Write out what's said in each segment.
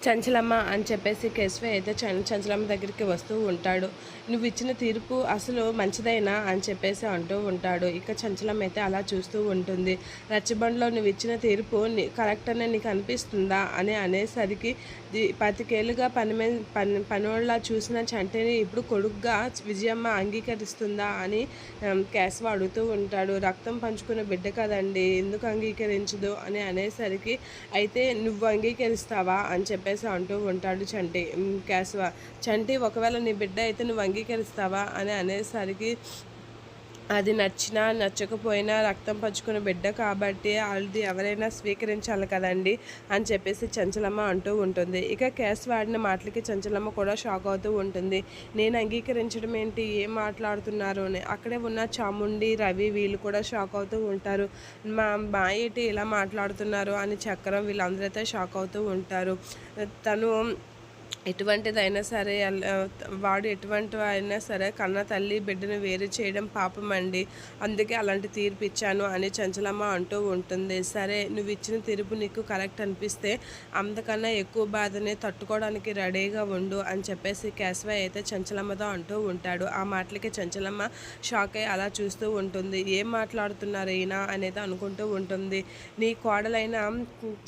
చంచలమ్మ అని చెప్పేసి కేశవ అయితే చం- చంచలమ్మ దగ్గరికి వస్తూ ఉంటాడు. నువ్వు ఇచ్చిన తీర్పు అసలు మంచిదైనా? అని చెప్పేసి అంటూ ఉంటాడు. ఇక చంచలమ్మ అయితే అలా చూస్తూ ఉంటుంది. రచ్చబండలో నువ్వు ఇచ్చిన తీర్పు నీ- కరెక్ట్ అనే నీకు అనిపిస్తుందా? అని అనేసరికి ది- పతికేళ్ళుగా పని మీద పని పనివాళ్ళ చూసిన చంటిని ఇప్పుడు కొడుగ్గా విజయమ్మ అంగీకరిస్తుందా అని కేశవ అడుగుతూ ఉంటాడు. రక్తం పంచుకున్న బిడ్డ కదండి ఎందుకు అంగీకరించదు? అని అనేసరికి అయితే నువ్వు అంగీకరిస్తావా? అని చెప్పి చెప్పేసి అంటూ ఉంటాడు చంటి. ఉమ్, కేశవ చంటి ఒకవేళ నీ బిడ్డ అయితే నువ్వు అంగీకరిస్తావా? అని అనేసరికి అది నచ్చినా నచ్చకపోయినా రక్తం పంచుకున్న బిడ్డ కాబట్టి అది ఎవరైనా స్వీకరించాలి కదండి అని చెప్పేసి చంచలమ్మ అంటూ ఉంటుంది. ఇక కేసు వాడిన మాటలకి చంచలమ్మ కూడా షాక్ అవుతూ ఉంటుంది. నేను అంగీకరించడం ఏంటి? ఏం మాట్లాడుతున్నారు అని. అక్కడే ఉన్న చాముండి రవి వీళ్ళు కూడా షాక్ అవుతూ ఉంటారు. మా మా ఇలా మాట్లాడుతున్నారు అని చక్రం వీళ్ళందరూ అయితే షాక్ అవుతూ ఉంటారు. తను ఎటువంటిదైనా సరే వాడు ఎటువంటి అయినా సరే కన్న తల్లి బిడ్డను వేరు చేయడం పాపం అండి అందుకే అలాంటి తీర్పు ఇచ్చాను అని చంచలమ్మ అంటూ ఉంటుంది. సరే నువ్వు ఇచ్చిన తీర్పు నీకు కరెక్ట్ అనిపిస్తే అంతకన్నా ఎక్కువ బాధని తట్టుకోవడానికి రెడీగా ఉండు అని చెప్పేసి కేశవ అయితే చంచలమ్మతో అంటూ ఉంటాడు. ఆ మాటలకి చంచలమ్మ షాక్ అయ్యి అలా చూస్తూ ఉంటుంది. ఏం మాట్లాడుతున్నారు ఈయన? అనేది అనుకుంటూ ఉంటుంది. నీ కోడలైన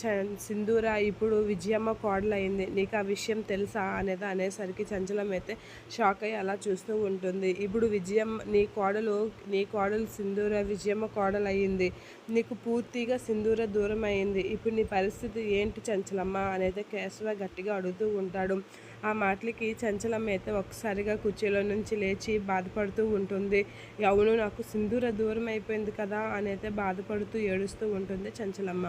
చ- సింధూర ఇప్పుడు విజయమ్మ కోడలైంది. నీకు ఆ విషయం తెలుసా అనేది అనేసరికి చంచలం అయితే షాక్ అయ్యి అలా చూస్తూ ఉంటుంది. ఇప్పుడు విజయం నీ కోడలు నీ కోడలు సింధూర విజయమ్మ కోడలు అయ్యింది. నీకు పూర్తిగా సింధూర దూరం అయింది ఇప్పుడు నీ పరిస్థితి ఏంటి చంచలమ్మ? అనేది కేశవ గట్టిగా అడుగుతూ ఉంటాడు. ఆ మాటలకి చంచలమ్మ అయితే ఒక్కసారిగా కుర్చీలో నుంచి లేచి బాధపడుతూ ఉంటుంది. అవును నాకు సింధూర దూరం అయిపోయింది కదా? అనైతే బాధపడుతూ ఏడుస్తూ ఉంటుంది చంచలమ్మ.